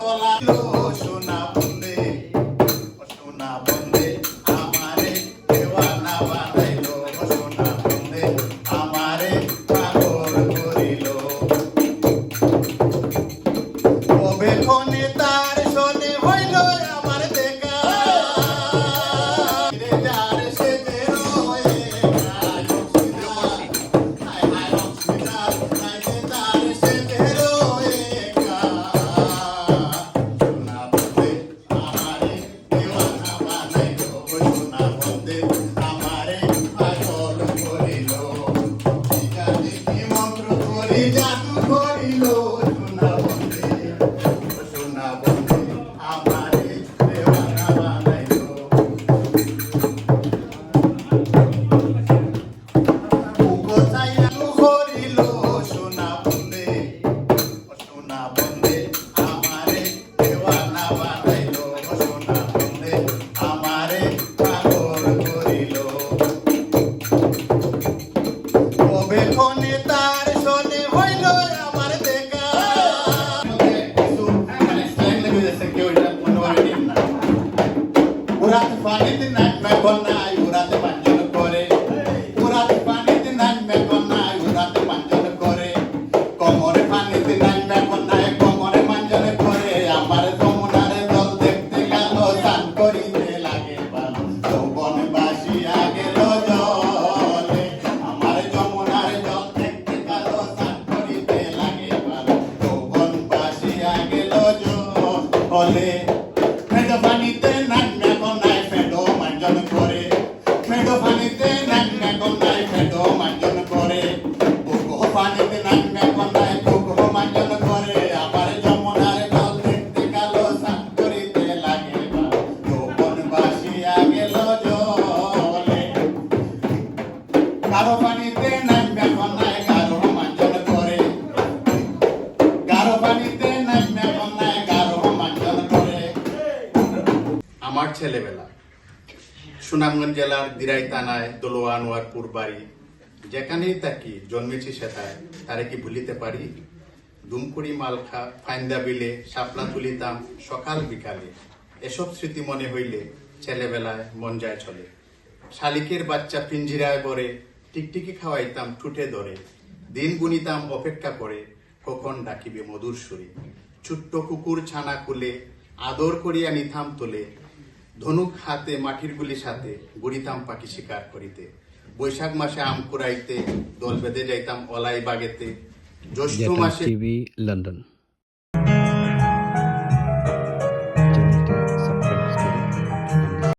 তলা সোনা বন্দে সোনা বন্দে আমারে দেওয়ানা সোনা বন্দে আমারে দেওয়ানা বানাইলো কোথায় করিল সোনা বন্দে সোনা বন্দে আমারে দেওয়ানা বানাইলো, সোনা বন্দে আমারে পাগল করিল। কবে ফোনে তার পানিতে নাচবে কন্যায় উড়াতে পাঞ্জন করে। উড়াতে পানিতে নাচবে কন্যায় উড়াতে পাঞ্জন করে। কোমরে পানিতে নাচবে কন্যায় কোমরে পাঞ্জন করে। আমার যমুনারে জল দেখতে গেল, স্নান করিতে লাগে ভালো যৌবন বাসিয়া গেল জলে। আমার যমুনার জল দেখতে গেল, স্নান করিতে লাগে ভালো যৌবন বাসিয়া গেল জলে। আমার ছেলেবেলা। সুনামগঞ্জ জেলার দিরাই বাড়ি যেখানেই জন্মেছি সেটায় তারে কি ভুলিতে পারি দুমকুড়ি মালখা ফাইন্দা বিলে শাপলা তুলিতাম সকাল বিকালে, এসব স্মৃতি মনে হইলে ছেলেবেলায় মন যায় চলে। শালিকের বাচ্চা পিঞ্জিরায় বরে টিকটিকি খাওয়াইতাম ঠুটে ধরে। দিন গুনিতাম অপেক্ষা করে কখন ডাকিবে মধুর সুরে। ছোট্ট কুকুর ছানা কুলে আদর করিয়া নিথাম তোলে। ধনুক হাতে মাটির গুলি সাথে গুড়িতাম পাখি শিকার করিতে। বৈশাখ মাসে আম কুড়াইতে দল বেঁধে যাইতাম অলাই বাগেতে। জ্যৈষ্ঠ মাসে লন্ডন।